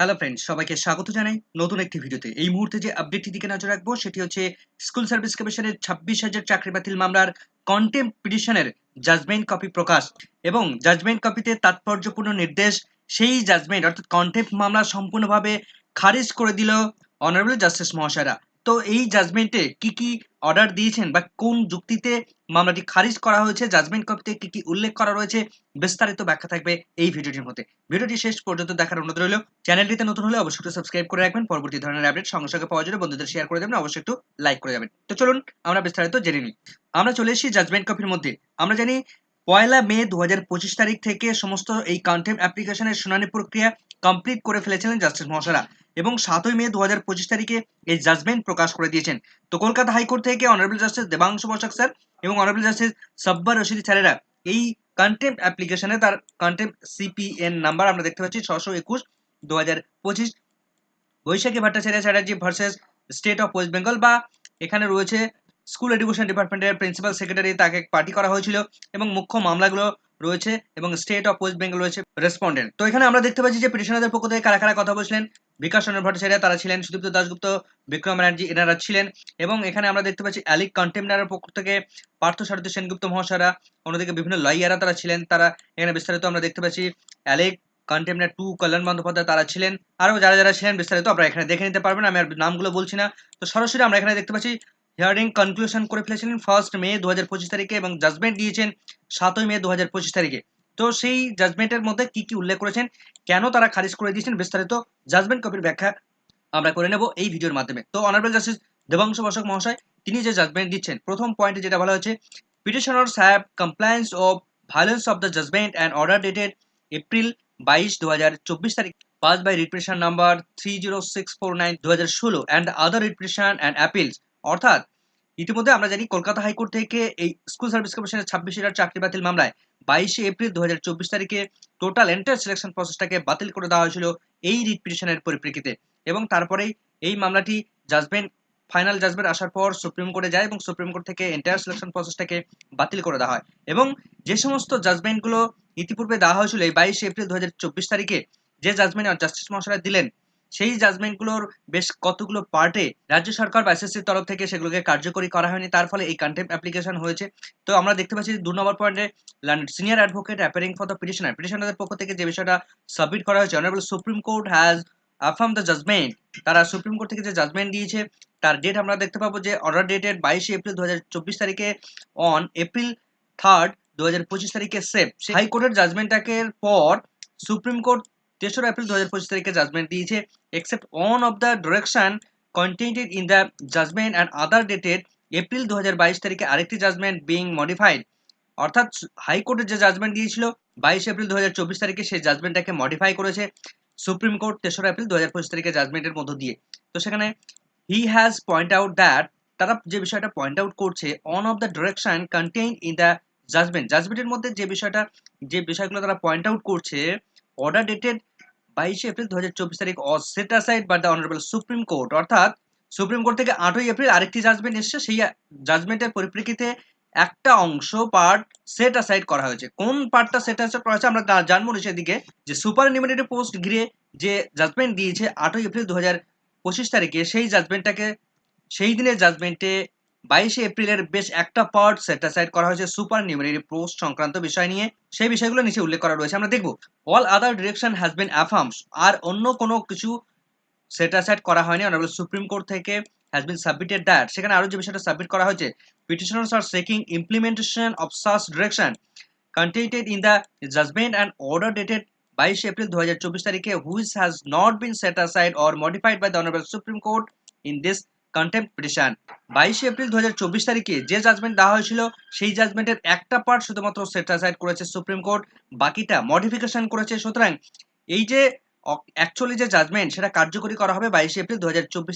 Hello friends সবাইকে স্বাগত জানাই নতুন একটি ভিডিওতে। এই মুহূর্তে যে আপডেটটি দিকে নজর রাখব, সেটি হচ্ছে স্কুল সার্ভিস কমিশনের ছাব্বিশ হাজার চাকরি বাতিল মামলার কন্টেম্প পিটিশনের জাজমেন্ট কপি প্রকাশ এবং জাজমেন্ট কপিতে তাৎপর্যপূর্ণ নির্দেশ, সেই জাজমেন্ট অর্থাৎ কন্টেম্প মামলা সম্পূর্ণভাবে খারিজ করে দিল অনারেবল জাস্টিস মহাশয়রা। তো এই জাজমেন্টে কি কি অর্ডার দিয়েছেন বা কোন যুক্তিতে মামলাটি খারিজ করা হয়েছে জাজমেন্ট কপিতে কি কি উল্লেখ করা রয়েছে, বিস্তারিত ব্যাখ্যা থাকবে এই ভিডিওটির মধ্যে। ভিডিওটি শেষ পর্যন্ত দেখার অনুরোধ রইল। চ্যানেলটিতে নতুন হলে অবশ্যই একটু সাবস্ক্রাইব করে রাখবেন। পরবর্তী ধরনের আপডেট সঙ্গে সঙ্গে পাওয়ার জন্য বন্ধুদের শেয়ার করে দেবেন। অবশ্যই একটু লাইক করে যাবেন। তো চলুন আমরা বিস্তারিত জেনে নিই। আমরা চলে এসেছি জাজমেন্ট কপির মধ্যে। আমরা জানি পয়লা মে দু হাজার পঁচিশ তারিখ থেকে সমস্ত এই কন্টেম্প অ্যাপ্লিকেশনের শুনানি প্রক্রিয়া কমপ্লিট করে ফেলেছিলেন জাস্টিস মহাশয়রা। এবং সাতই মে দু হাজার পঁচিশ তারিখে এই জাজমেন্ট প্রকাশ করে দিয়েছেন। তো কলকাতা হাইকোর্ট থেকে honourable justice Debangshu Basak sir এবং অনারেবল জাস্টিস সাব্বার রশিদি স্যারেরা এই কন্টেম্প অ্যাপ্লিকেশনে তার কন্টেম্প সিপিএন নাম্বার আমরা দেখতে পাচ্ছি ছশো একুশ দু হাজার পঁচিশ। Baishakhi Bhattacharya Chatterjee versus state of West Bengal বা এখানে রয়েছে স্কুল এডুকেশন ডিপার্টমেন্টের প্রিন্সিপাল সেক্রেটারি তাকে পার্টি করা হয়েছিল এবং মুখ্য মামলাগুলো রয়েছে এবং স্টেট অফ ওয়েস্ট বেঙ্গল রয়েছে রেসপন্ডেন্ট তো এখানে আমরা দেখতে পাচ্ছি যে পিটিশনারদের পক্ষ থেকে কারা কারা কথা বলছিলেন? বিকাশ চন্দ্র ভট্টাচার্য তারা ছিলেন, সুদীপ্ত দাসগুপ্ত বিক্রম ব্যানার্জি এনারা ছিলেন এবং এখানে আমরা দেখতে পাচ্ছি অ্যালিক কন্টেমনারের পক্ষ থেকে পার্থ সারথী সেনগুপ্ত মহাশয়রা, অন্যদিকে বিভিন্ন লয়াররা তারা ছিলেন, তারা এখানে বিস্তারিত আমরা দেখতে পাচ্ছি। অ্যালেক কন্টেমনার টু কল্যাণ বন্দ্যোপাধ্যায় তারা ছিলেন। আরও যারা যারা ছিলেন বিস্তারিত আপনারা এখানে দেখে নিতে পারবেন, আমি আর নামগুলো বলছি না। তো সরাসরি আমরা এখানে দেখতে পাচ্ছি হিয়ারিং কনক্লুশন করে ফেলেছিলেন ফার্স্ট মে দু হাজার পঁচিশ তারিখে এবং জাজমেন্ট দিয়েছেন সাতই মে দুহাজার পঁচিশ তারিখে। তো সেই জাজমেন্টের মধ্যে কি কি উল্লেখ করেছেন, কেন তারা খারিজ করে দিয়েছেন বিস্তারিত জাজমেন্ট কপির ব্যাখ্যা আমরা করে নেব এই ভিডিওর মাধ্যমে। তো অনারেবল জাস্টিস দেবাংশু বসক মহাশয়, তিনি যে জাজমেন্ট দিচ্ছেন, প্রথম পয়েন্টে যেটা বলা হয়েছে petitioners have compliance of violence of the judgment and order dated April বাইশ দু হাজার চব্বিশ তারিখ। Passed by repression number three zero six four nine দু হাজার ষোলো and other repression and appeals অর্থাৎ ইতিমধ্যে আমরা জানি কলকাতা হাইকোর্ট থেকে এই স্কুল সার্ভিস কমিশনের ছাব্বিশ হাজার চাকরি বাতিল মামলায় বাইশে এপ্রিল দু তারিখে টোটাল এন্টার সিলেকশন প্রসেসটাকে বাতিল করে দেওয়া হয়েছিল এই রিট পিটিশনের পরিপ্রেক্ষিতে। এবং তারপরেই এই মামলাটি জাজমেন্ট, ফাইনাল জাজমেন্ট আসার পর সুপ্রিম কোর্টে যায় এবং সুপ্রিম কোর্ট থেকে এন্টায়ার সিলেকশন প্রসেসটাকে বাতিল করে দেওয়া হয়। এবং যে সমস্ত জাজমেন্টগুলো ইতিপূর্বে দেওয়া হয়েছিল এই বাইশে এপ্রিল দু হাজার চব্বিশ তারিখে, যে জাজমেন্ট জাস্টিস মহাশয় দিলেন সেই জাজমেন্টগুলোর বেশ কতগুলো পার্টে রাজ্য সরকার বা এসএসসির তরফ থেকে সেগুলোকে কার্যকরী করা হয়নি। তার ফলে এই কন্টেম্প অ্যাপ্লিকেশন হয়েছে। তো আমরা দেখতে পাচ্ছি দু নম্বর পয়েন্টে senior advocate appearing for the petitioner পিটিশনারদের পক্ষ থেকে যে বিষয়টা সাবমিট করা হয়েছে honourable Supreme Court has affirm the judgment তারা সুপ্রিম কোর্ট থেকে যে জাজমেন্ট দিয়েছে, তার ডেট আমরা দেখতে পাবো যে অর্ডার ডেটেড বাইশে এপ্রিল দুই হাজার চব্বিশ তারিখে অন এপ্রিল থার্ড দু হাজার পঁচিশ তারিখে সেভ হাইকোর্টের জাজমেন্টটাকে পর সুপ্রিম কোর্ট তেসরা এপ্রিল দু হাজার পঁচিশ তারিখে জাজমেন্ট দিয়েছে। Except one of the direction contained in the judgment and other dated April দু হাজার বাইশ তারিখে আরেকটি জাজমেন্ট বিং মডিফাইড অর্থাৎ হাইকোর্টের যে জাজমেন্ট দিয়েছিল, বাইশ এপ্রিল দু হাজার চব্বিশ তারিখে সেই জাজমেন্টটাকে মডিফাই করেছে। সুপ্রিম কোর্ট তেসরা এপ্রিল দু হাজার পঁচিশ তারিখে জাজমেন্টের মধ্য দিয়ে। তো সেখানে he has point out that তারা যে বিষয়টা পয়েন্ট আউট করছে one of the direction contain in the judgment জাজমেন্টের মধ্যে যে বিষয়টা, যে বিষয়গুলো তারা পয়েন্ট আউট করছে অর্ডার ডেটেড বাইশে এপ্রিল দু হাজার চব্বিশ তারিখ set aside by the honourable Supreme Court. অর্থাৎ সুপ্রিম কোর্ট থেকে আটই এপ্রিল আরেকটি জাজমেন্ট এসছে। সেই জাজমেন্টের পরিপ্রেক্ষিতে একটা অংশ পার্ট সেট অ্যাসাইড করা হয়েছে। কোন পার্টটা সেট অ্যাসাইড করা হয়েছে আমরা জানব নিচের দিকে যে সুপার নিমিটেড পোস্ট ঘিরে যে জাজমেন্ট দিয়েছে আটই এপ্রিল দু হাজার পঁচিশ তারিখে, সেই জাজমেন্টটাকে, সেই দিনের জাজমেন্টে বাইশে এপ্রিলের বেশ একটা পার্ট সেট অ্যাসাইড করা হয়েছে সুপার নিউমারি পোস্ট সংক্রান্ত বিষয় নিয়ে। সেই বিষয়গুলো নিচে উল্লেখ করা রয়েছে। আমরা দেখব all other direction has been affirms আর অন্য কোনো কিছু সেট অ্যাসাইড করা হয়নি। অনারেবল সুপ্রিম কোর্ট থেকে হ্যাজ বিন সাবমিটেড দ্যাট সেখানে আরও যে বিষয়টা সাবমিট করা হয়েছে petitioners are seeking implementation of such direction contained in the judgment and order dated বাইশে এপ্রিল দু হাজার চব্বিশ তারিখে which has not been set aside or modified by the honourable Supreme Court in this contempt petition বাইশে April দু তারিখে যে judgment দেওয়া হয়েছিল, সেই জাজমেন্টের একটা পার্ট শুধুমাত্র সেটাসাইড করেছে সুপ্রিম কোর্ট বাকিটা মডিফিকেশন করেছে। সুতরাং এই যে অ্যাকচুয়ালি যে জাজমেন্ট সেটা কার্যকরী করা হবে বাইশে এপ্রিল দু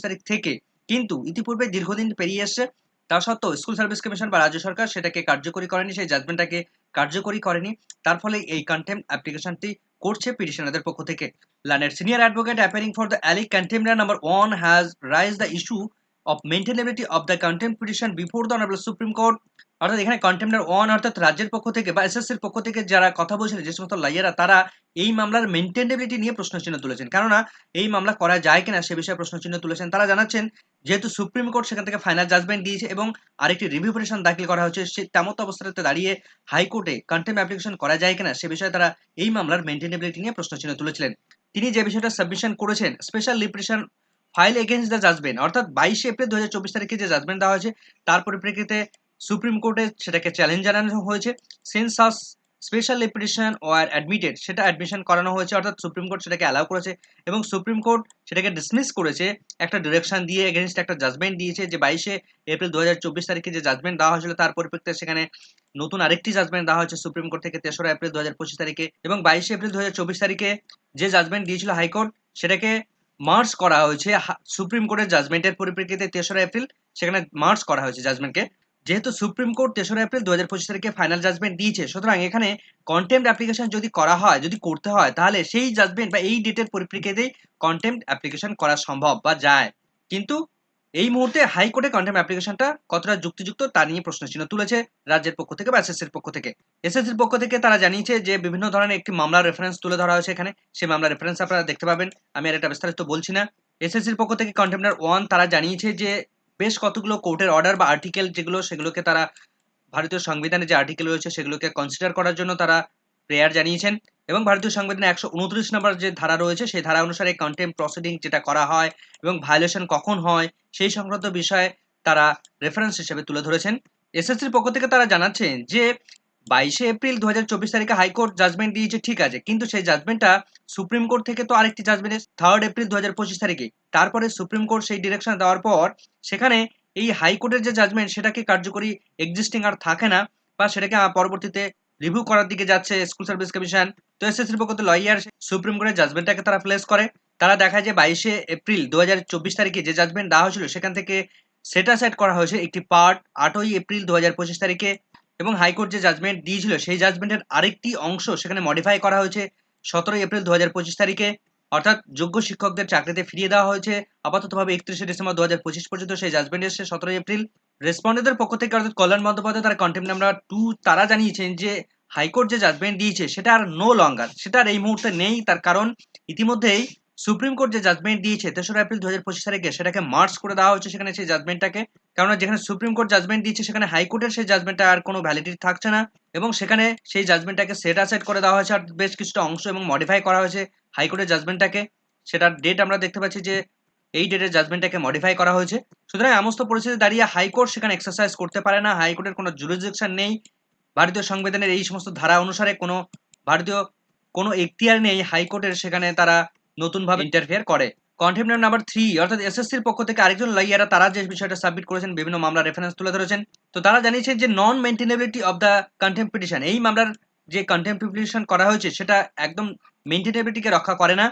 তারিখ থেকে। কিন্তু ইতিপূর্বে দীর্ঘদিন পেরিয়ে এসছে, তা সত্ত্বেও স্কুল সার্ভিস কমিশন বা রাজ্য সরকার সেটাকে কার্যকরী করেনি, সেই জাজমেন্টটাকে কার্যকরী করেনি। তার ফলে এই কন্টেম্প অ্যাপ্লিকেশনটি করছে পিটিশনারদের পক্ষ থেকে। লানের senior advocate appearing for the অ্যালিক contemnor number one has raise the issue of maintainability of the contempt petition before the honourable Supreme Court অর্থাৎ এখানে কন্টেম্পটার ওয়ান অর্থাৎ রাজ্যের পক্ষ থেকে বা এসএসসির পক্ষ থেকে যারা কথা বলছিলেন যে সমস্ত লাইয়ারা তারা এই মামলার মেনটেনেবিলিটি নিয়ে প্রশ্নচিহ্ন তুলেছেন। কেননা এই মামলা করা যায় কিনা সে বিষয়ে প্রশ্নচিহ্ন তুলেছেন। তারা জানাচ্ছেন, যেহেতু সুপ্রিম কোর্ট সেখান থেকে ফাইনাল জাজমেন্ট দিয়েছে এবং আরেকটি রিভিউ পিটিশন দাখিল করা হয়েছে সে তেমত অবস্থাতে দাঁড়িয়ে হাইকোর্টে কন্টেম্প অ্যাপ্লিকেশন করা যায় কিনা সে বিষয়ে তারা এই মামলার মেনটেনেবিলিটি নিয়ে প্রশ্নচিহ্ন তুলেছিলেন। তিনি যে বিষয়টা সাবমিশন করেছেন special leave petition filed against the judgment অর্থাৎ বাইশে এপ্রিল দু তারিখে যে জাজমেন্ট দেওয়া হয়েছে, তার পরিপ্রেক্ষিতে সুপ্রিম কোর্টে সেটাকে চ্যালেঞ্জ জানানো হয়েছে। Census special leave petition were admitted সেটা অ্যাডমিশন করানো হয়েছে, অর্থাৎ সুপ্রিম কোর্ট সেটাকে অ্যালাউ করেছে এবং সুপ্রিম কোর্ট সেটাকে ডিসমিস করেছে, একটা ডিরেকশন দিয়ে এগেনস্ট একটা জাজমেন্ট দিয়েছে যে বাইশে এপ্রিল দু হাজার চব্বিশ তারিখে যে জাজমেন্ট দেওয়া হয়েছিল, তার পরিপ্রেক্ষিতে সেখানে নতুন আরেকটি জাজমেন্ট দেওয়া হয়েছে সুপ্রিম কোর্ট থেকে তেসরা এপ্রিল দু হাজার পঁচিশ তারিখে এবং বাইশে এপ্রিল দু হাজার চব্বিশ তারিখে যে জাজমেন্ট দিয়েছিল হাইকোর্ট সেটাকে মার্চ করা হয়েছে সুপ্রিম কোর্টের জাজমেন্টের পরিপ্রেক্ষিতে তেসরা এপ্রিল, সেখানে মার্চ করা হয়েছে জাজমেন্টকে যেহেতু সুপ্রিম কোর্ট তেসরা এপ্রিল দু হাজার পঁচিশ তারিখে ফাইনাল জাজমেন্ট দিয়েছে, সুতরাং এখানে কন্টেম্প অ্যাপ্লিকেশন যদি করা হয়, যদি করতে হয়, তাহলে সেই জাজমেন্ট বা এই ডেটের পরিপ্রেক্ষিতেই কন্টেম্প অ্যাপ্লিকেশন করা সম্ভব বা যায়। কিন্তু এই মুহূর্তে হাইকোর্টে কন্টেম্প অ্যাপ্লিকেশনটা কতটা যুক্তিযুক্ত তা নিয়ে প্রশ্নচিহ্ন তুলেছে রাজ্যের পক্ষ থেকে বা এসএসসির পক্ষ থেকে। এসএসসির পক্ষ থেকে তারা জানিয়েছে যে, বিভিন্ন ধরনের একটি মামলার রেফারেন্স তুলে ধরা হয়েছে এখানে। সেই মামলার রেফারেন্স আপনারা দেখতে পাবেন। আমি আর এটা বিস্তারিত বলছি না। এসএসসির পক্ষ থেকে কন্টেম্পটার ওয়ান তারা জানিয়েছে যে, বেশ কতগুলো কোর্টের অর্ডার বা আর্টিকেল যেগুলো, সেগুলোকে তারা ভারতীয় সংবিধানে যে আর্টিকেল রয়েছে, সেগুলোকে কনসিডার করার জন্য তারা প্রেয়ার জানিয়েছেন। এবং ভারতীয় সংবিধানে একশো উনত্রিশ নম্বর যে ধারা রয়েছে, সেই ধারা অনুসারে কন্টেম প্রসিডিং যেটা করা হয় এবং ভায়োলেশন কখন হয়, সেই সংক্রান্ত বিষয়ে তারা রেফারেন্স হিসেবে তুলে ধরেছেন। এসএসসির পক্ষ থেকে তারা জানাচ্ছেন যে, বাইশে এপ্রিল দু হাজার চব্বিশ তারিখে হাইকোর্ট জাজমেন্ট দিয়েছে, ঠিক আছে, কিন্তু সেই জাজমেন্টটা সুপ্রিম কোর্ট থেকে তো আরেকটি জাজমেন্ট থার্ড এপ্রিল দু হাজার পঁচিশ তারিখে। তারপরে সুপ্রিম কোর্ট সেই ডিরেকশন দেওয়ার পর সেখানে এই হাইকোর্টের যে জাজমেন্ট সেটাকে কার্যকরী এক্সিস্টিং আর থাকে না, বা সেটাকে পরবর্তীতে রিভিউ করার দিকে যাচ্ছে স্কুল সার্ভিস কমিশন তো এসএসসির পক্ষ লয়ার সুপ্রিম কোর্টের জাজমেন্টটাকে তারা প্লেস করে। তারা দেখায় যে বাইশে এপ্রিল দু হাজার চব্বিশ তারিখে যে জাজমেন্ট দেওয়া হয়েছিল, সেখান থেকে সেটা সেট করা হয়েছে একটি পার্ট আটই এপ্রিল দু হাজার পঁচিশ তারিখে। এবং হাইকোর্ট যে জাজমেন্ট দিয়েছিল, সেই জাজমেন্টের আরেকটি অংশ সেখানে মডিফাই করা হয়েছে সতেরোই এপ্রিল দু হাজার পঁচিশ তারিখে। অর্থাৎ যোগ্য শিক্ষকদের চাকরিতে ফিরিয়ে দেওয়া হয়েছে। আপাততভাবে একত্রিশে ডিসেম্বর দু হাজার পঁচিশ পর্যন্ত সেই জাজমেন্ট এসেছে সতেরোই এপ্রিল রেসপন্ডেন্টের পক্ষ থেকে অর্থাৎ কল্যাণ বন্দ্যোপাধ্যায় তার কন্টেম্প নাম্বার টু তারা জানিয়েছেন যে হাইকোর্ট যে জাজমেন্ট দিয়েছে সেটা আর নো লঙ্গার সেটা আর এই মুহূর্তে নেই, তার কারণ ইতিমধ্যেই সুপ্রিম কোর্ট যে জাজমেন্ট দিয়েছে তেসরা এপ্রিল দু হাজার পঁচিশ তারিখে সেটাকে মার্চ করে দেওয়া হচ্ছে সেখানে সেই জাজমেন্টটাকে কেননা যেখানে সুপ্রিম কোর্ট জাজমেন্ট দিয়েছে সেখানে হাইকোর্টের সেই জাজমেন্টটা আর কোনো ভ্যালিডিটি থাকছে না এবং সেখানে সেই জাজমেন্টটাকে সেট আসাইড করে দেওয়া হয়েছে আর বেশ কিছুটা অংশ এবং মডিফাই করা হয়েছে হাইকোর্টের জাজমেন্টটাকে সেটার ডেট আমরা দেখতে পাচ্ছি যে এই ডেটের জাজমেন্টটাকে মডিফাই করা হয়েছে। সুতরাং সমস্ত পরিস্থিতি দাঁড়িয়ে হাইকোর্ট সেখানে এক্সারসাইজ করতে পারে না। হাইকোর্টের কোনো জুরিসডিকশন নেই। ভারতীয় সংবিধানের এই সমস্ত ধারা অনুসারে কোনো ভারতীয় কোনো এখতিয়ার নেই হাইকোর্টের সেখানে তারা নতুনভাবে ইন্টারফেয়ার করে। কন্টেম্পট নাম্বার থ্রি অর্থাৎ এসএসসির পক্ষ থেকে আরেকজন লাইয়ারা তারা যে বিষয়টা সাবমিট করেছেন, বিভিন্ন মামলা রেফারেন্স তুলে ধরেছেন। তো তারা জানিয়েছেন যে non maintainability of the contempt petition এই মামলার যে কন্টেম্প পিটিশন করা হয়েছে, সেটা একদম মেনটেনেবিলিটিকে রক্ষা করে না।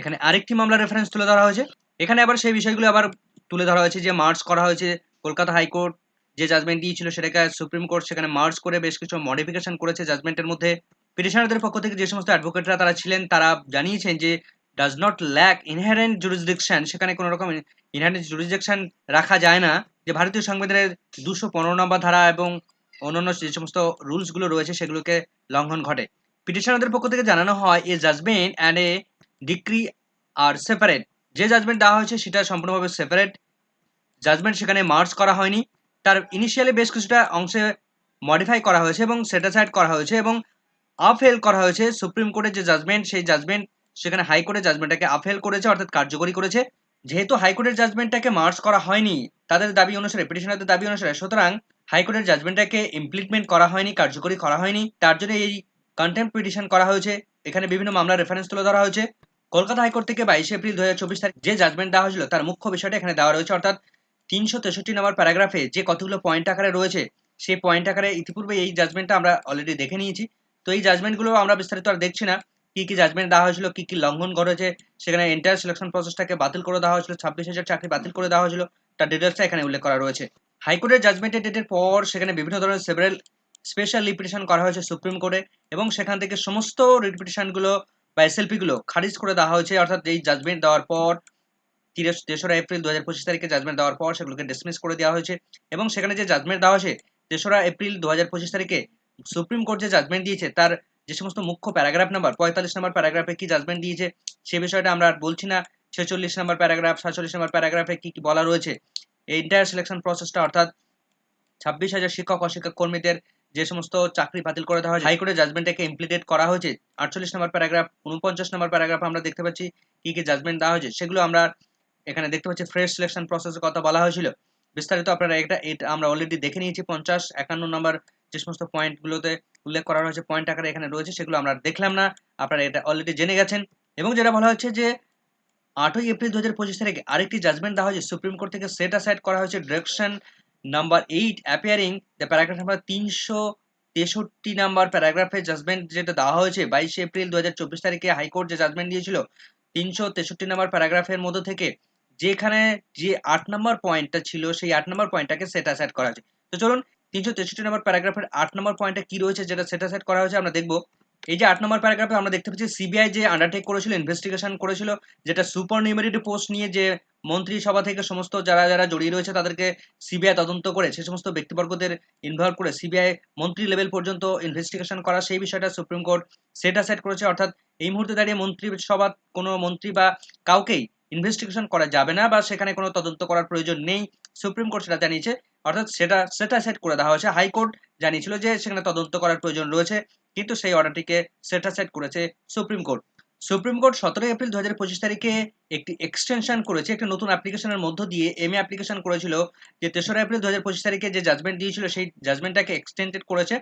এখানে আরেকটি মামলা রেফারেন্স তুলে ধরা হয়েছে। এখানে আবার সেই বিষয়গুলো আবার তুলে ধরা হয়েছে যে মার্চ করা হয়েছে কলকাতা হাইকোর্ট, যে জাজমেন্ট দিয়েছিল সেটাকে সুপ্রিম কোর্ট সেখানে মার্চ করে বেশ কিছু মডিফিকেশন করেছে জাজমেন্টের মধ্যে। পিটিশনারদের পক্ষ থেকে যে সমস্ত অ্যাডভোকেটরা তারা ছিলেন, তারা জানিয়েছেন যে does not lack inherent jurisdiction সেখানে কোনো রকম ইনহারেন্ট জুরিসডিকশন রাখা যায় না। যে ভারতীয় সংবিধানের দুশো পনেরো নম্বর ধারা এবং অন্যান্য যে সমস্ত রুলসগুলো রয়েছে সেগুলোকে লঙ্ঘন ঘটে। পিটিশনারদের পক্ষ থেকে জানানো হয়, a judgment and a decree are separate যে জাজমেন্ট দেওয়া হয়েছে সেটা সম্পূর্ণভাবে সেপারেট জাজমেন্ট সেখানে মার্চ করা হয়নি। তার ইনিশিয়ালি বেশ কিছুটা অংশে মডিফাই করা হয়েছে এবং সেটাসাইড করা হয়েছে এবং আফেল করা হয়েছে। সুপ্রিম কোর্টের যে জাজমেন্ট সেই জাজমেন্ট সেখানে হাইকোর্টের জাজমেন্টটাকে আফেল করেছে, অর্থাৎ কার্যকরী করেছে। যেহেতু হাইকোর্টের জাজমেন্টটাকে মার্চ করা হয়নি, তাদের দাবি অনুসারে পিটিশনারদের দাবি অনুসারে, সুতরাং হাইকোর্টের জাজমেন্টটাকে ইমপ্লিটমেন্ট করা হয়নি, কার্যকরী করা হয়নি। তার জন্য এই কন্টেম্প পিটিশন করা হয়েছে। এখানে বিভিন্ন মামলার রেফারেন্স তুলে ধরা হয়েছে। কলকাতা হাইকোর্ট থেকে বাইশে এপ্রিল দু হাজার চব্বিশ তারিখ যে জাজমেন্ট দেওয়া হয়েছিল, তার মুখ্য বিষয়টা এখানে দেওয়া রয়েছে। অর্থাৎ তিনশো তেষট্টি নম্বর প্যারাগ্রাফে যে কতগুলো পয়েন্ট আকারে রয়েছে, সেই পয়েন্ট আকারে ইতিপূর্বে এই জাজমেন্টটা আমরা অলরেডি দেখে নিয়েছি। তো এই জাজমেন্টগুলো আমরা বিস্তারিত আর দেখছি না। কি কি জাজমেন্ট দেওয়া হয়েছিল, কি কি লঙ্ঘন করেছে, সেখানে এন্টায়ার সিলেকশন প্রসেসটাকে বাতিল করে দেওয়া হয়েছিল, ছাব্বিশ হাজার চাকরি বাতিল করে দেওয়া হয়েছিল, তার ডিটেলসটা এখানে উল্লেখ করা রয়েছে। হাইকোর্টের জাজমেন্টের ডেটের পর সেখানে বিভিন্ন ধরনের সেভারেল স্পেশাল রিপিটিশন করা হয়েছে সুপ্রিম কোর্টে এবং সেখান থেকে সমস্ত রিপিটিশনগুলো বা এসএলপিগুলো খারিজ করে দেওয়া হয়েছে, অর্থাৎ এই জাজমেন্ট দেওয়ার পর তিরিশ, তেসরা এপ্রিল দু হাজার পঁচিশ তারিখে জাজমেন্ট দেওয়ার পর সেগুলোকে ডিসমিস করে দেওয়া হয়েছে এবং সেখানে যে জাজমেন্ট দেওয়া হয়েছে, তেসরা এপ্রিল দু হাজার পঁচিশ তারিখে সুপ্রিম কোর্ট যে জাজমেন্ট দিয়েছে, তার যে সমস্ত মুখ্য প্যারাগ্রাফ নাম্বার পঁয়তাল্লিশ নম্বর প্যারাগ্রাফে কি জাজমেন্ট দিয়েছে, সে বিষয়টা আমরা আর বলছি না। ছেচল্লিশ নম্বর প্যারাগ্রাফ সাতচল্লিশ নম্বর প্যারাগ্রাফে কি কি বলা রয়েছে, এই এন্টায়ার সিলেকশন প্রসেসটা অর্থাৎ ছাব্বিশ হাজার শিক্ষক অশিক্ষক কর্মীদের যে সমস্ত চাকরি বাতিল করে দেওয়া হয়েছে হাইকোর্টের জাজমেন্টটাকে ইমপ্লিমেন্ট করা হয়েছে, আটচল্লিশ নম্বর প্যারাগ্রাফ উনপঞ্চাশ নম্বর প্যারাগ্রাফ আমরা দেখতে পাচ্ছি কি কি জাজমেন্ট দেওয়া হয়েছে, সেগুলো আমরা এখানে দেখতে পাচ্ছি ফ্রেশ সিলেকশন প্রসেসের কথা বলা হয়েছিল। বিস্তারিত আপনারা এটা এটা আমরা অলরেডি দেখে নিয়েছি, পঞ্চাশ, একান্ন নম্বর যে সমস্ত পয়েন্টগুলোতে উল্লেখ করা হয়েছে পয়েন্ট আকারে এখানে রয়েছে, সেগুলো আমরা দেখলাম না, আপনারা এটা অলরেডি জেনে গেছেন। এবং যেটা বলা হচ্ছে যে, আটই এপ্রিল দু হাজার পঁচিশ তারিখে আরেকটি জাজমেন্ট দেওয়া হয়েছে, সুপ্রিম কোর্ট থেকে সেট অ্যাসাইড করা হয়েছে direction number eight appearing the paragraph number তিনশো তেষট্টি নাম্বার প্যারাগ্রাফে জাজমেন্ট যেটা দেওয়া হয়েছে, বাইশে এপ্রিল দু হাজার চব্বিশ তারিখে হাইকোর্ট যে জাজমেন্ট দিয়েছিল, তিনশো তেষট্টি নাম্বার প্যারাগ্রাফের মধ্যে থেকে যেখানে যে আট নম্বর পয়েন্টটা ছিল, সেই আট নম্বর পয়েন্টটাকে সেট অ্যাসাইড করা হয়েছে। তো চলুন, তিনশো তেষট্টি নম্বর প্যারাগ্রাফের আট নম্বর পয়েন্টটা কি রয়েছে যেটা সেট অ্যাসাইড করা হয়েছে, আমরা দেখব। এই যে আট নম্বর প্যারাগ্রাফে আমরা দেখতে পাচ্ছি সিবিআই যে আন্ডারটেক করেছিল ইনভেস্টিগেশন করেছিল, যেটা সুপার নিউমেরিটি পোস্ট নিয়ে যে মন্ত্রিসভা থেকে সমস্ত যারা যারা জড়িয়ে রয়েছে তাদেরকে সিবিআই তদন্ত করে, সে সমস্ত ব্যক্তিবর্গদের ইনভলভ করে সিবিআই মন্ত্রী লেভেল পর্যন্ত ইনভেস্টিগেশন করা, সেই বিষয়টা সুপ্রিম কোর্ট সেটা সেট করেছে। অর্থাৎ এই মুহূর্তে দাঁড়িয়ে মন্ত্রিসভা কোনো মন্ত্রী বা কাউকেই ইনভেস্টিগেশন করা যাবে না বা সেখানে কোনো তদন্ত করার প্রয়োজন নেই, সুপ্রিম কোর্ট সেটা জানিয়েছে। অর্থাৎ সেটা সেটা সেট করে দেওয়া হয়েছে। হাইকোর্ট জানিয়েছিল যে সেখানে তদন্ত করার প্রয়োজন রয়েছে। কিন্তু সেই অর্ডারটিকে সেটা সেট করেছে সুপ্রিম কোর্ট। সুপ্রিম কোর্ট সতেরোই এপ্রিল দু হাজার পঁচিশ তারিখে একটি এক্সটেনশন করেছে, একটি নতুন অ্যাপ্লিকেশনের মধ্য দিয়ে এম অ্যাপ্লিকেশন করেছিল যে তেসরা এপ্রিল দু হাজার পঁচিশ তারিখে যে জাজমেন্ট দিয়েছিল, সেই জাজমেন্টটাকে এক্সটেন্ডেড করেছে,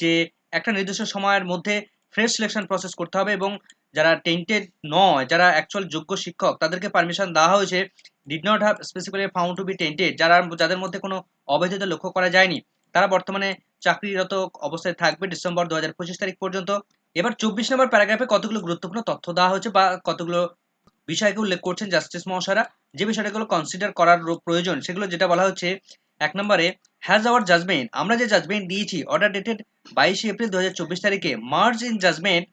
যে একটা নির্দিষ্ট সময়ের মধ্যে ফ্রেশ সিলেকশন প্রসেস করতে হবে এবং যারা টেন্টেড নয়, যারা অ্যাকচুয়াল যোগ্য শিক্ষক, তাদেরকে পারমিশন দেওয়া হয়েছে did not have specifically found to be tainted যারা, যাদের মধ্যে কোনো অবৈধতা লক্ষ্য করা যায়নি। তারা বর্তমানে চাকরিরত অবস্থায় থাকবে ডিসেম্বর দু হাজার পঁচিশ তারিখ পর্যন্ত। এবার চব্বিশ নম্বর প্যারাগ্রাফে কতগুলো গুরুত্বপূর্ণ তথ্য দেওয়া হয়েছে বা কতগুলো বিষয়কে উল্লেখ করছেন জাস্টিস মহাশয়রা? যে বিষয়টাগুলো কনসিডার করার প্রয়োজন, সেগুলো যেটা বলা হচ্ছে, এক নম্বরে হ্যাজ আওয়ার জাজমেন্ট আমরা যে জাজমেন্ট দিয়েছি অর্ডার ডেটেড বাইশে এপ্রিল দু হাজার চব্বিশ তারিখে merged in judgment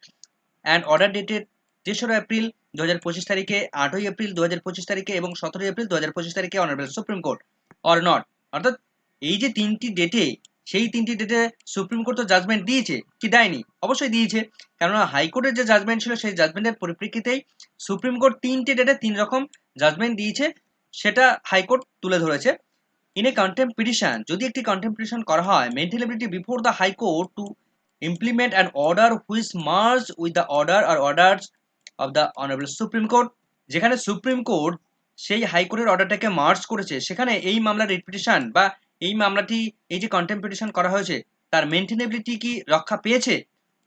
and order dated তেসরা এপ্রিল দু হাজার পঁচিশ তারিখে, আটই এপ্রিল দু হাজার পঁচিশ তারিখে এবং সতেরোই এপ্রিল দু হাজার পঁচিশ তারিখে honourable Supreme Court or not অর্থাৎ এই যে তিনটি ডেটে সেই তিনটি ডেটে সুপ্রিম কোর্ট তো জাজমেন্ট দিয়েছে, কি দেয়নি? অবশ্যই দিয়েছে। কেননা হাইকোর্টের যে জাজমেন্ট ছিল, সেই জাজমেন্টের পরিপ্রেক্ষিতেই সুপ্রিম কোর্ট তিনটি ডেটে তিন রকম জাজমেন্ট দিয়েছে, সেটা হাইকোর্ট তুলে ধরেছে। ইন এ কন্টেম্প পিটিশন যদি একটি কন্টেম্প পিটিশন করা হয় maintainability before the High Court to implement an order which merged with the order or orders of the honorable supreme court, যেখানে সুপ্রিম কোর্ট সেই হাইকোর্টের অর্ডারটাকে মার্চ করেছে, সেখানে এই মামলার রিপিটিশন বা এই মামলাটি, এই যে কন্টেম্পিটিশন করা হয়েছে, তার মেনটেনেবিলিটি কি রক্ষা পেয়েছে?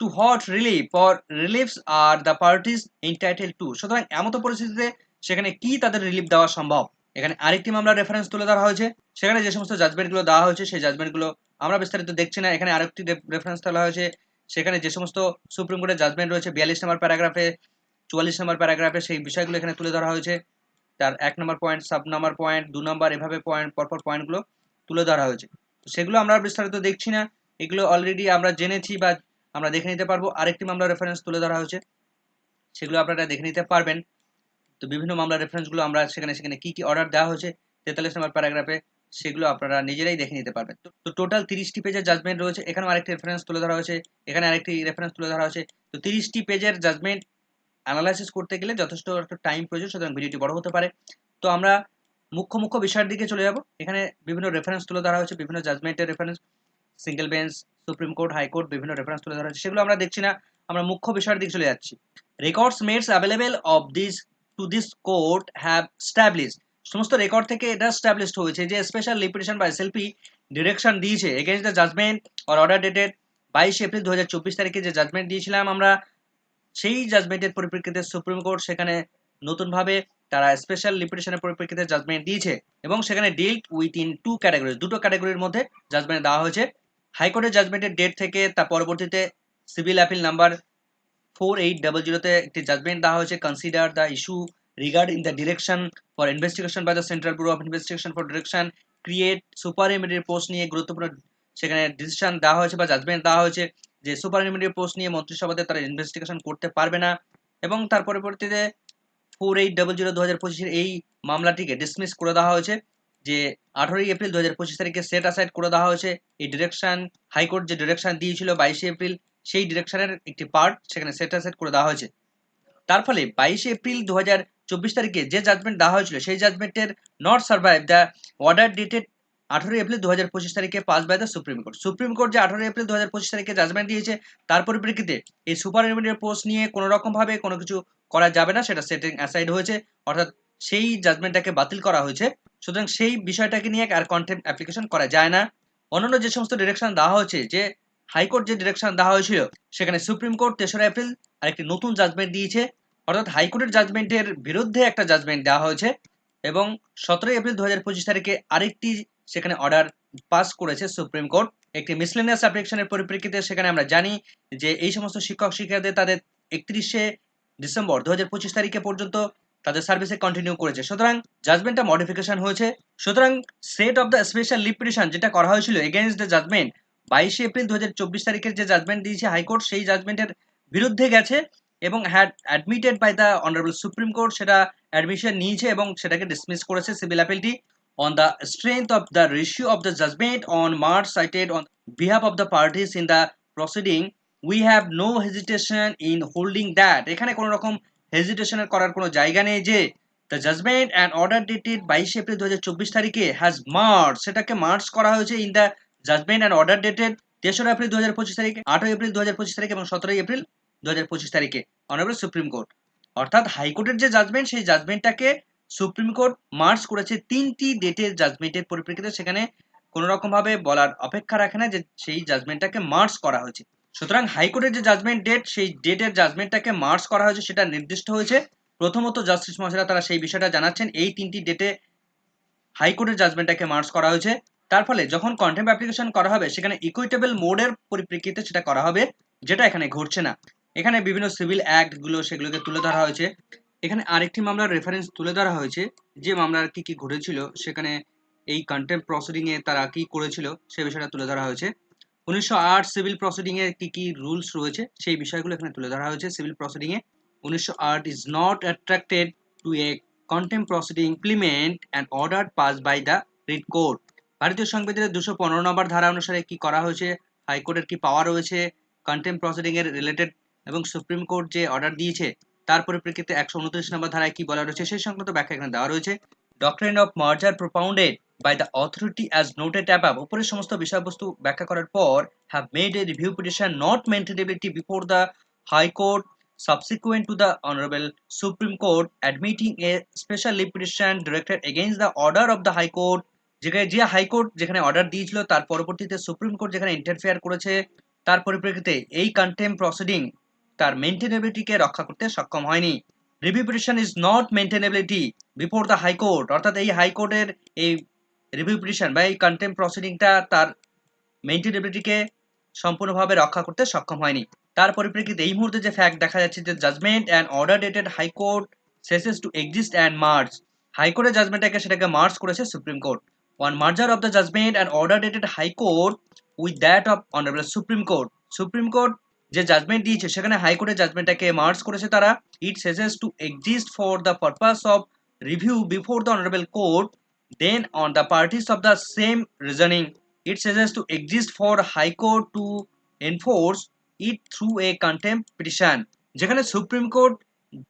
To what relief for reliefs are the parties entitled to সুতরাং এমতো পরিস্থিতিতে সেখানে কি তাদের রিলিফ দেওয়া সম্ভব? এখানে আরেকটি মামলার রেফারেন্স তুলে ধরা হয়েছে। সেখানে যে সমস্ত জাজমেন্টগুলো দেওয়া হয়েছে, সেই জাজমেন্টগুলো আমরা বিস্তারিত দেখছি না। এখানে আরেকটি রেফারেন্স তোলা হয়েছে। সেখানে যে সমস্ত সুপ্রিম কোর্টের জাজমেন্ট রয়েছে, বিয়াল্লিশ নম্বর প্যারাগ্রাফে, চুয়াল্লিশ নম্বর প্যারাগ্রাফে, সেই বিষয়গুলো এখানে তুলে ধরা হয়েছে। তার এক নম্বর পয়েন্ট সাব নম্বর পয়েন্ট দু নম্বর, এভাবে পয়েন্ট পরপর পয়েন্টগুলো তুলে ধরা হয়েছে। তো সেগুলো আমরা বিস্তারিত দেখছি না। এগুলো অলরেডি আমরা জেনেছি বা আমরা দেখে নিতে পারব। আরেকটি মামলা রেফারেন্স তুলে ধরা হয়েছে। সেগুলো আপনারা দেখে নিতে পারবেন। তো বিভিন্ন মামলার রেফারেন্সগুলো আমরা সেখানে সেখানে কি কি অর্ডার দেওয়া হয়েছে, তেতাল্লিশ নম্বর প্যারাগ্রাফে সেগুলো আপনারা নিজেরাই দেখে নিতে পারবেন। তো টোটাল তিরিশটি পেজের জাজমেন্ট রয়েছে। এখানে আরেকটি রেফারেন্স তুলে ধরা হয়েছে। এখানে আরেকটি রেফারেন্স তুলে ধরা হয়েছে। তো তিরিশটি পেজের জাজমেন্ট অ্যানালাইসিস করতে গেলে যথেষ্ট একটা টাইম প্রয়োজন, সুতরাং ভিডিওটি বড় হতে পারে। তো আমরা মুখ্য মুখ্য বিষয়ের দিকে চলে যাব। এখানে বিভিন্ন রেফারেন্স তুলে ধরা হয়েছে, বিভিন্ন জাজমেন্টের reference single bench Supreme Court High Court বিভিন্ন রেফারেন্স তুলে ধরা হয়েছে। সেগুলো আমরা দেখছি না, আমরা মুখ্য বিষয়ের দিকে চলে যাচ্ছি। Records made available of this to this court have establish সমস্ত রেকর্ড থেকে এটা স্ট্যাবলিশড হয়েছে যে স্পেশাল লিপিটেশন বা এসএলপি ডিরেকশন দিয়েছে against the judgment or order dated বাইশে এপ্রিল দু হাজার চব্বিশ তারিখে যে জাজমেন্ট দিয়েছিলাম আমরা, সেই জাজমেন্টের পরিপ্রেক্ষিতে সুপ্রিম কোর্ট সেখানে নতুনভাবে তারা স্পেশাল লিপিটেশনের পরিপ্রেক্ষিতে জাজমেন্ট দিয়েছে এবং সেখানে dealt with in two category দুটো ক্যাটাগরির মধ্যে জাজমেন্ট দেওয়া হয়েছে। হাইকোর্টের জাজমেন্টের ডেট থেকে তার পরবর্তীতে civil appeal number four eight double জিরোতে একটি জাজমেন্ট দেওয়া হয়েছে। Consider the issue regarding the direction for investigation by the Central Bureau of Investigation for Direction, create supernumerary post নিয়ে গুরুত্বপূর্ণ সেখানে ডিসিশন দেওয়া হয়েছে বা জাজমেন্ট দেওয়া হয়েছে যে সুপারিমেন্টারি পোস্ট নিয়ে মন্ত্রিসভাতে তারা ইনভেস্টিগেশন করতে পারবে না এবং তার পরবর্তীতে ফোর এইট ডাবল জিরো দু হাজার পঁচিশের এই মামলাটিকে ডিসমিস করে দেওয়া হয়েছে, যে আঠারোই এপ্রিল দু হাজার পঁচিশ তারিখে সেট অ্যাসাইড করে দেওয়া হয়েছে। এই ডিরেকশন হাইকোর্ট যে ডিরেকশন দিয়েছিল বাইশে এপ্রিল, সেই ডিরেকশনের একটি পার্ট সেখানে সেট অ্যাসাইড করে দেওয়া হয়েছে। তার ফলে বাইশে এপ্রিল দু হাজার চব্বিশ তারিখে যে জাজমেন্ট দেওয়া হয়েছিল, সেই জাজমেন্টের not survive the order dated আঠারোই এপ্রিল দু হাজার পঁচিশ তারিখে passed by the Supreme Court Supreme Court যে আঠারোই এপ্রিল দু হাজার পঁচিশ তারিখে জাজমেন্ট দিয়েছে, তার পরিপ্রেক্ষিতে এই সুপার ইমিডিয়েট পোস্ট নিয়ে কোনো রকমভাবে কোনো কিছু করা যাবে না, সেটা সেটিং অ্যাসাইড হয়েছে, অর্থাৎ সেই জাজমেন্টটাকে বাতিল করা হয়েছে। সুতরাং সেই বিষয়টাকে নিয়ে আর কন্টেম্প অ্যাপ্লিকেশন করা যায় না। অন্যান্য যে সমস্ত ডিরেকশন দেওয়া হয়েছে, যে হাইকোর্ট যে ডিরেকশন দেওয়া হয়েছিল, সেখানে সুপ্রিম কোর্ট তেসরা এপ্রিল আরেকটি নতুন জাজমেন্ট দিয়েছে। অর্থাৎ হাইকোর্টের জাজমেন্টের বিরুদ্ধে একটা জাজমেন্ট দেওয়া হয়েছে এবং সতেরোই এপ্রিল দু হাজার পঁচিশ তারিখে আরেকটি সেখানে অর্ডার পাস করেছে সুপ্রিম কোর্ট একটি মিসলেনিয়াস অ্যাপ্লিকেশনের পরিপ্রেক্ষিতে সেখানে আমরা জানি যে এই সমস্ত শিক্ষক শিক্ষার্থীদের তাদের একত্রিশে ডিসেম্বর দু হাজার পঁচিশ তারিখে পর্যন্ত তাদের সার্ভিসে কন্টিনিউ করেছে। সুতরাং জাজমেন্টটা মডিফিকেশন হয়েছে। সুতরাং set of the special leave যেটা করা হয়েছিল এগেনস্ট দ্য জাজমেন্ট বাইশে এপ্রিল দু হাজার চব্বিশ তারিখের যে জাজমেন্ট দিয়েছে হাইকোর্ট সেই জাজমেন্টের বিরুদ্ধে গেছে এবং had admitted by the honourable Supreme Court সেটা অ্যাডমিশন নিয়েছে এবং সেটাকে ডিসমিস করেছে সিভিল অ্যাপিলটি on the strength of the ratio of the judgment on March cited on behalf of the parties in the proceeding, we have no hesitation in holding that. এখানে কোনো রকম হেজিটেশনের করার কোনো জায়গা নেই যে the judgment and order dated বাইশে এপ্রিল দু হাজার চব্বিশ তারিখে হ্যাজ মার্চ সেটাকে মার্চ করা হয়েছে in the judgment and order dated তেসরা এপ্রিল দু হাজার পঁচিশ তারিখে, আটই এপ্রিল দু হাজার পঁচিশ তারিখে এবং সতেরোই এপ্রিল দু হাজার পঁচিশ তারিখে অনারেবল সুপ্রিম কোর্ট। অর্থাৎ হাইকোর্টের যে জাজমেন্ট সেই জাজমেন্টটাকে সুপ্রিম কোর্ট মার্চ করেছে তিনটি ডেটের জাজমেন্টের পরিপ্রেক্ষিতে। সেখানে কোনো রকম ভাবে বলার অপেক্ষা রাখে না যে সেই জাজমেন্টটাকে মার্চ করা হয়েছে। সুতরাং হাইকোর্টের যে জাজমেন্ট ডেট সেই ডেটের জাজমেন্টটাকে মার্চ করা হয়েছে, সেটা নির্দিষ্ট হয়েছে। প্রথমত জাস্টিস মহাশয়রা তারা সেই বিষয়টা জানাচ্ছেন, এই তিনটি ডেটে হাইকোর্টের জাজমেন্টটাকে মার্চ করা হয়েছে। তার ফলে যখন কন্টেম্প অ্যাপ্লিকেশন করা হবে, সেখানে ইকুইটেবল মোডের পরিপ্রেক্ষিতে সেটা করা হবে, যেটা এখানে ঘটছে না। এখানে বিভিন্ন সিভিল অ্যাক্টগুলো সেগুলোকে তুলে ধরা হয়েছে। এখানে আরেকটি মামলার রেফারেন্স তুলে ধরা হয়েছে। যে মামলার কি কি ঘটেছিল, সেখানে এই কন্টেম্প প্রসিডিং এ তারা কি করেছিল, সে বিষয়টা তুলে ধরা হয়েছে। উনিশশো আট সিভিল প্রসিডিং এ কি কি রুলস রয়েছে, সেই বিষয়গুলো এখানে তুলে ধরা হয়েছে সিভিল প্রসিডিং এ। উনিশশো আট is not attracted to a contempt proceeding implement and order passed by the writ court. ভারতীয় সংবিধানের দুশো পনেরো নম্বর ধারা অনুসারে কি করা হয়েছে, হাইকোর্টের কি পাওয়ার রয়েছে কন্টেম্প প্রসিডিং এর রিলেটেড এবং সুপ্রিম কোর্ট যে অর্ডার দিয়েছে, তার পরিপ্রেক্ষিতে একশো উনত্রিশ নম্বর ধারায় কি বলা রয়েছে, সেই সংক্রান্ত ব্যাখ্যা এখানে দেওয়া রয়েছে। Doctrine of merger propounded by the authority as noted above উপরের সমস্ত বিষয়বস্তু ব্যাখ্যা করার পর have made a review petition not maintainability before the High Court subsequent to the honorable supreme court admitting a special leave petition directed against the order of the high court, যেখানে যে high court যেখানে order দিয়েছিল, তার পরবর্তীতে supreme court যেখানে interfere করেছে, তার পরিপ্রেক্ষিতে এই কন্টেম প্রসিডিং তার মেনটেনেবিলিটিকে রক্ষা করতে সক্ষম হয়নি। Review petition is not maintainability before the High Court অর্থাৎ এই হাইকোর্টের এই রিভিউ পিটিশন বা এই কন্টেম্প প্রসিডিংটা তার মেনটেনেবিলিটিকে সম্পূর্ণভাবে রক্ষা করতে সক্ষম হয়নি। তার পরিপ্রেক্ষিতে এই মুহূর্তে যে ফ্যাক্ট দেখা যাচ্ছে যে judgment and order dated High Court ceases to exist and merge হাইকোর্টের জাজমেন্টটাকে সেটাকে মার্চ করেছে Supreme Court on merger of the judgment and order dated High Court with that of honourable Supreme Court Supreme Court যে judgment দিয়েছে, সেখানে হাইকোর্টের জাজমেন্টটাকে merge করেছে তারা। It ceases to exist for the purpose of review before the honourable court then on the parity of the same reasoning it ceases to exist for High Court to enforce it through a contempt petition যেখানে supreme court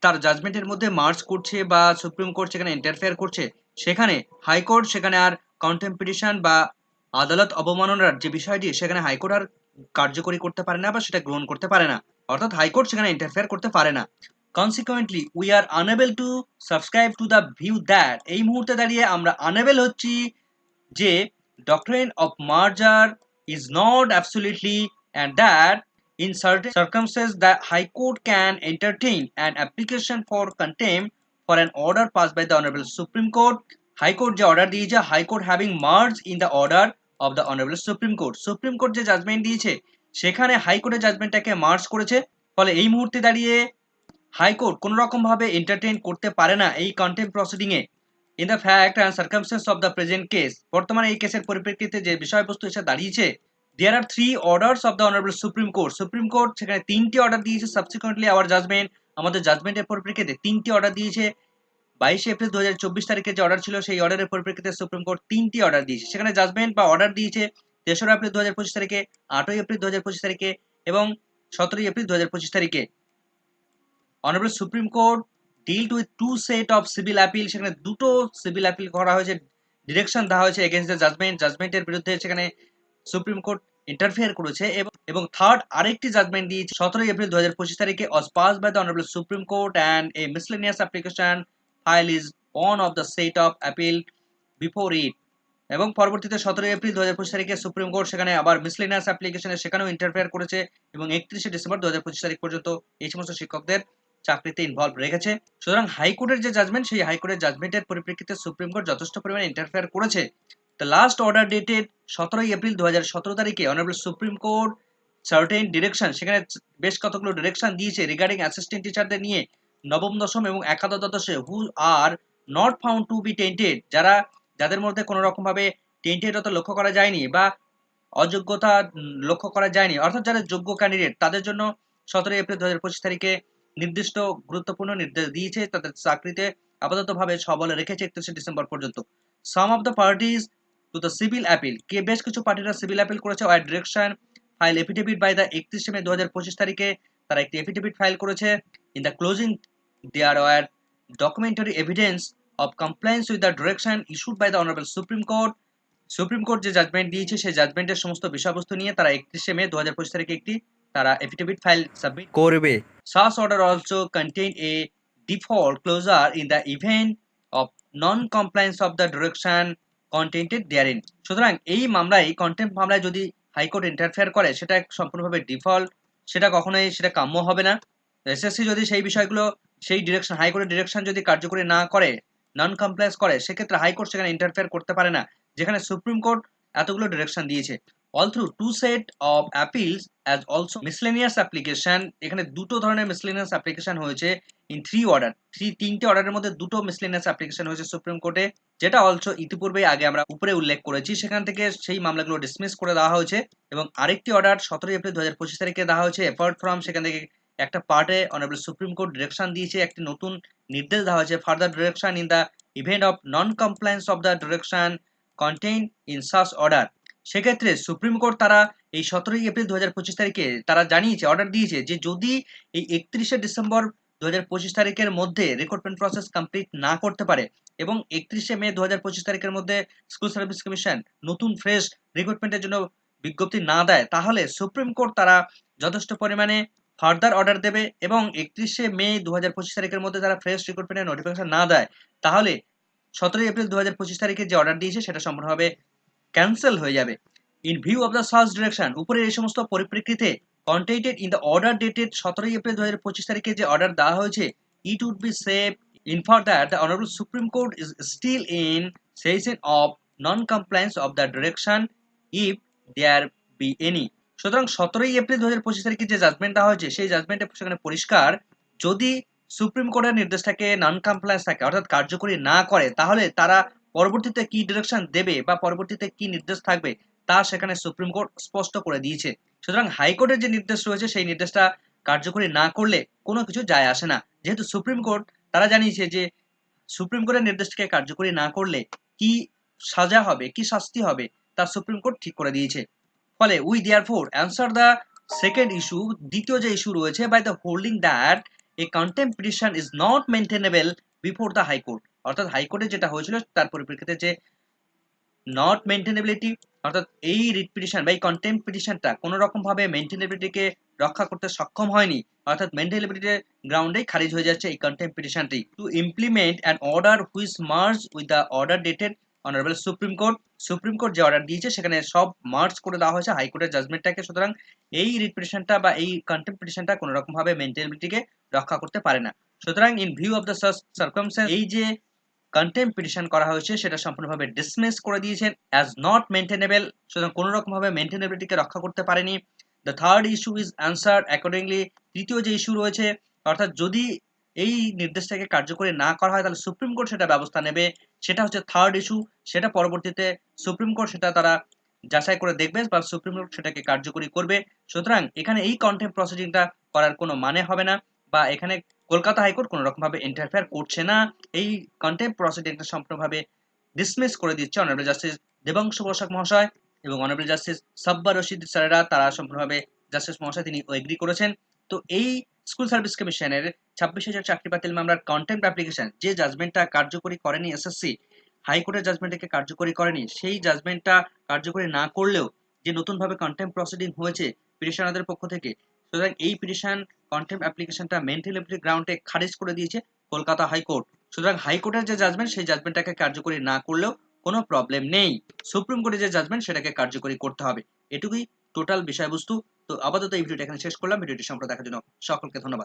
তার জাজমেন্টের মধ্যে March করছে বা supreme court সেখানে interfere করছে, সেখানে high court সেখানে আর কন্টেম্প পিটিশন বা আদালত অবমাননার যে বিষয়টি, সেখানে হাইকোর্ট আর কার্যকরী করতে পারে না বা সেটা গ্রহণ করতে পারে না। অর্থাৎ হাইকোর্ট সেখানে ইন্টারফেয়ার করতে পারে না। Consequently we are unable to subscribe to the view that এই মুহূর্তে দাঁড়িয়ে আমরা আনেবল হচ্ছি যে doctrine of merger is not absolutely and that in certain circumstances the High Court can entertain an application for contempt for an order passed by the honourable Supreme Court High Court যে order দিয়েছে High Court having merged in the order of the honourable Supreme Court Supreme Court যে judgment দিয়েছে, সেখানে হাইকোর্টের জাজমেন্টটাকে merge করেছে। ফলে এই মুহূর্তে দাঁড়িয়ে হাইকোর্ট কোনো রকম ভাবে এন্টারটেইন করতে পারে না এই contempt proceeding A in the fact and circumstances of the present case বর্তমানে এই কেসের পরিপ্রেক্ষিতে যে বিষয়বস্তু এসে দাঁড়িয়েছে there are three orders of the honourable Supreme Court Supreme Court সেখানে তিনটি অর্ডার দিয়েছে সাবসিকুয়েন্টলি আওয়ার জাজমেন্ট আমাদের জাজমেন্টের পরিপ্রেক্ষিতে তিনটি অর্ডার দিয়েছে। বাইশে এপ্রিল দু হাজার চব্বিশ তারিখে যে অর্ডার ছিল, সেই অর্ডারের পরিপ্রেক্ষিতে সুপ্রিম কোর্ট তিনটি অর্ডার দিয়েছে। সেখানে জাজমেন্ট বা অর্ডার দিয়েছে তেসরা এপ্রিল দু হাজার পঁচিশ তারিখে, আটই এপ্রিল দু হাজার পঁচিশ তারিখে এবং সতেরোই এপ্রিল দু হাজার পঁচিশ তারিখে। Honourable Supreme Court dealt with two set of civil appeal সেখানে দুটো সিভিল অ্যাপিল করা হয়েছে ডিরেকশন দেওয়া হয়েছে এগেনস্ট দ্য জাজমেন্ট জাজমেন্টের বিরুদ্ধে সেখানে সুপ্রিম কোর্ট ইন্টারফেয়ার করেছে এবং থার্ড আরেকটি জাজমেন্ট দিয়েছে সতেরোই এপ্রিল দু হাজার পঁচিশ তারিখে as passed by the honourable Supreme Court and a miscellaneous application filed is on of the set of appeal before it এবং পরবর্তীতে সতেরোই এপ্রিল দু হাজার পঁচিশ তারিখে সুপ্রিম কোর্ট সেখানে আবার মিসলেনিয়াস অ্যাপ্লিকেশনে সেখানেও ইন্টারফেয়ার করেছে এবং একত্রিশে ডিসেম্বর দু হাজার পঁচিশ তারিখ পর্যন্ত এই সমস্ত শিক্ষকদের চাকরিতে ইনভলভ রেখেছে। সুতরাং হাইকোর্টের যে জাজমেন্ট সেই হাইকোর্টের জাজমেন্টের পরিপ্রেক্ষিতে সুপ্রিম কোর্ট যথেষ্ট পরিমাণে ইন্টারফেয়ার করেছে। দ্য লাস্ট অর্ডার ডেটেড সতেরোই এপ্রিল দু হাজার সতেরো তারিখে honourable Supreme Court certain direction সেখানে বেশ কতগুলো ডিরেকশন দিয়েছে রিগার্ডিং অ্যাসিস্ট্যান্ট টিচারদের নিয়ে নবম, দশম এবং একাদশ দ্বাদশে who are not found to be tainted যারা, যাদের মধ্যে কোনো রকমভাবে টেন্টেড অত লক্ষ্য করা যায়নি বা অযোগ্যতা লক্ষ্য করা যায়নি। অর্থাৎ যারা যোগ্য ক্যান্ডিডেট তাদের জন্য সতেরোই এপ্রিল দু হাজার পঁচিশ তারিখে নির্দিষ্ট গুরুত্বপূর্ণ নির্দেশ দিয়েছে, তাদের চাকরিতে আপাততভাবে সবলে রেখেছে একত্রিশে ডিসেম্বর পর্যন্ত। Some of the parties to the civil appeal কে বেশ কিছু পার্টিরা সিভিল অ্যাপিল করেছে were direction file affidavit by the একত্রিশে মে দু হাজার পঁচিশ তারিখে তারা একটি এফিডেভিট ফাইল করেছে। In the closing there were documentary evidence of compliance with the direction issued by the honourable Supreme Court Supreme Court যে জাজমেন্ট দিয়েছে, সেই জাজমেন্টের সমস্ত বিষয়বস্তু নিয়ে তারা একত্রিশে মে দু হাজার পঁচিশ তারিখে একটি তারা এফিডেভিট ফাইল সাবমিট করবে। Order also contain a default clause in the event of non compliance of the direction contained therein সুতরাং এই মামলায় কন্টেন্ট মামলায় যদি হাইকোর্ট ইন্টারফেয়ার করে, সেটা সম্পূর্ণভাবে ডিফল্ট সেটা কখনোই, সেটা কাম্য হবে না। এসএসসি যদি সেই বিষয়গুলো, সেই ডিরেকশন হাইকোর্টের ডিরেকশন যদি কার্যকরী না করে নন কমপ্লায়েন্স করে, সেক্ষেত্রে হাইকোর্ট সেখানে ইন্টারফেয়ার করতে পারে না, যেখানে সুপ্রিম কোর্ট এতগুলো ডিরেকশন দিয়েছে। All through two set of appeals as also miscellaneous application এখানে দুটো ধরনের মিসলেনিয়াস অ্যাপ্লিকেশন হয়েছে ইন থ্রি অর্ডার থ্রি তিনটে অর্ডারের মধ্যে দুটো মিসলেনিয়াস অ্যাপ্লিকেশন হয়েছে সুপ্রিম কোর্টে যেটা অলসো ইতিপূর্বে আগে আমরা উপরে উল্লেখ করেছি। সেখান থেকে সেই মামলাগুলো ডিসমিস করে দেওয়া হয়েছে এবং আরেকটি অর্ডার সতেরোই এপ্রিল দু হাজার পঁচিশ তারিখে দেওয়া হয়েছে। অ্যাপার্ট ফ্রম সেখান থেকে একটা পার্টে অনারেবল সুপ্রিম কোর্ট ডিরেকশন দিয়েছে, একটি নতুন নির্দেশ দেওয়া হয়েছে। Further direction in the event of non compliance of the direction contain in such order সেক্ষেত্রে সুপ্রিম কোর্ট তারা এই সতেরোই এপ্রিল দু হাজার পঁচিশ তারিখে তারা জানিয়েছে অর্ডার দিয়েছে যে যদি এই একত্রিশে ডিসেম্বর দু হাজার পঁচিশ তারিখের মধ্যে রিক্রুটমেন্ট প্রসেস কমপ্লিট না করতে পারে এবং একত্রিশে মে দু হাজার পঁচিশ তারিখের মধ্যে স্কুল সার্ভিস কমিশন নতুন ফ্রেশ রিক্রুটমেন্টের জন্য বিজ্ঞপ্তি না দেয়, তাহলে সুপ্রিম কোর্ট তারা যথেষ্ট পরিমাণে ফার্দার অর্ডার দেবে এবং একত্রিশে মে দু হাজার পঁচিশ তারিখের মধ্যে তারা ফ্রেশ রিক্রুটমেন্টের নোটিফিকেশন না দেয়, তাহলে সতেরোই এপ্রিল দু হাজার পঁচিশ তারিখে যে অর্ডার দিয়েছে সেটা সম্পূর্ণভাবে ক্যান্সেল হয়ে যাবে। In view of the search direction, উপরের এই সমস্ত পরিপ্রেক্ষিতে contained in the order dated সতেরোই এপ্রিল দু হাজার পঁচিশ তারিখে যে অর্ডার দেওয়া হয়েছে it would be save in for that the honourable supreme court is still in session of non compliance of the direction if there be any সুতরাং সতেরোই এপ্রিল দু হাজার পঁচিশ তারিখে যে জাজমেন্ট দেওয়া হয়েছে, সেই জাজমেন্টে সেখানে পরিষ্কার। যদি সুপ্রিম কোর্টের নির্দেশটাকে নন কমপ্লায়েন্স থাকে, অর্থাৎ কার্যকরী না করে, তাহলে তারা পরবর্তীতে কি ডিরেকশন দেবে বা পরবর্তীতে কি নির্দেশ থাকবে তা সেখানে সুপ্রিম কোর্ট স্পষ্ট করে দিয়েছে। সুতরাং হাইকোর্টের যে নির্দেশ রয়েছে, সেই নির্দেশটা কার্যকরী না করলে কোনো কিছু যায় আসে না। যেহেতু সুপ্রিম কোর্ট, তারা জানিয়েছে যে সুপ্রিম কোর্টের নির্দেশটাকে কার্যকরী না করলে কি সাজা হবে, কি শাস্তি হবে, তা সুপ্রিম কোর্ট ঠিক করে দিয়েছে। ফলে we therefore answer the second issue দ্বিতীয় যে ইস্যু রয়েছে by the holding that a contempt petition is not maintainable before the high court অর্থাৎ হাইকোর্টে যেটা হয়েছিল তার পরিপ্রেক্ষিতে যে নট মেনটেনেবিলিটি অর্থাৎ এই রিট পিটিশন বা এই কন্টেম্প পিটিশনটা কোনো রকম ভাবে মেনটেনেবিলিটিকে রক্ষা করতে সক্ষম হয়নি, অর্থাৎ মেনটেনেবিলিটির গ্রাউন্ডেই খারিজ হয়ে যাচ্ছে এই contempt পিটিশনটি to. Implement an order which merge with the order dated honourable supreme court supreme court যে অর্ডার দিয়েছে সেখানে সব মার্চ করে দেওয়া হয়েছে হাইকোর্টের জাজমেন্টটাকে সুতরাং এই রিট পিটিশনটা বা এই কন্টেম্প পিটিশনটা কোনো রকম ভাবে মেনটেনেবিলিটিকে রক্ষা করতে পারে না। সুতরাং in view of the circumstance এই যে কন্টেম্প পিটিশন করা হয়েছে, সেটা সম্পূর্ণভাবে ডিসমিস করে দিয়েছেন অ্যাজ নট মেনটেনেবল সুতরাং কোনো রকম ভাবে মেনটেনেবিলিটিকে রক্ষা করতে পারেনি। The third issue is answer accordingly তৃতীয় যে ইস্যু রয়েছে, অর্থাৎ যদি এই নির্দেশটাকে কার্যকরী না করা হয়, তাহলে সুপ্রিম কোর্ট সেটা ব্যবস্থা নেবে। সেটা হচ্ছে থার্ড ইস্যু সেটা পরবর্তীতে সুপ্রিম কোর্ট সেটা তারা যাচাই করে দেখবে বা সুপ্রিম কোর্ট সেটাকে কার্যকরী করবে। সুতরাং এখানে এই কন্টেম্প প্রসিডিংটা করার কোনো মানে হবে না। বা এখানে কলকাতা হাইকোর্ট কোনো রকমভাবে ইন্টারফেয়ার করছে না। এই কন্টেম্প প্রসিডিংটা সম্পূর্ণভাবে ডিসমিস করে দিচ্ছে অনারেবল জাস্টিস দেবাংশু বসাক মহাশয় এবং অনারেবল জাস্টিস সাব্বার রশিদ স্যারেরা, তারা সম্পূর্ণভাবে জাস্টিস মহাশয় তিনি এগ্রি করেছেন। তো এই স্কুল সার্ভিস কমিশনের ছাব্বিশ হাজার চাকরি বাতিল মামলার কন্টেম্প অ্যাপ্লিকেশন যে জাজমেন্টটা কার্যকরী করেনি এসএসসি হাইকোর্টের জাজমেন্টকে কার্যকরী করেনি, সেই জাজমেন্টটা কার্যকরী না করলেও যে নতুনভাবে কন্টেম্প প্রসিডিং হয়েছে পিটিশনারদের পক্ষ থেকে সুতরাং এই পিটিশন কন্টেম্প অ্যাপ্লিকেশনটা মেন্টালিটি গ্রাউন্ডে খারিজ করে দিয়েছে কলকাতা হাইকোর্ট। সুতরাং হাইকোর্টের যে জাজমেন্ট সেই জাজমেন্টটাকে কার্যকরী না করলেও কোনো প্রবলেম নেই। সুপ্রিম কোর্টের যে জাজমেন্ট সেটাকে কার্যকরী করতে হবে। এটুকুই টোটাল বিষয়বস্তু। তো আপাতত এই ভিডিওটা এখানে শেষ করলাম। ভিডিওটি সম্পর্কে দেখার জন্য সকলকে ধন্যবাদ।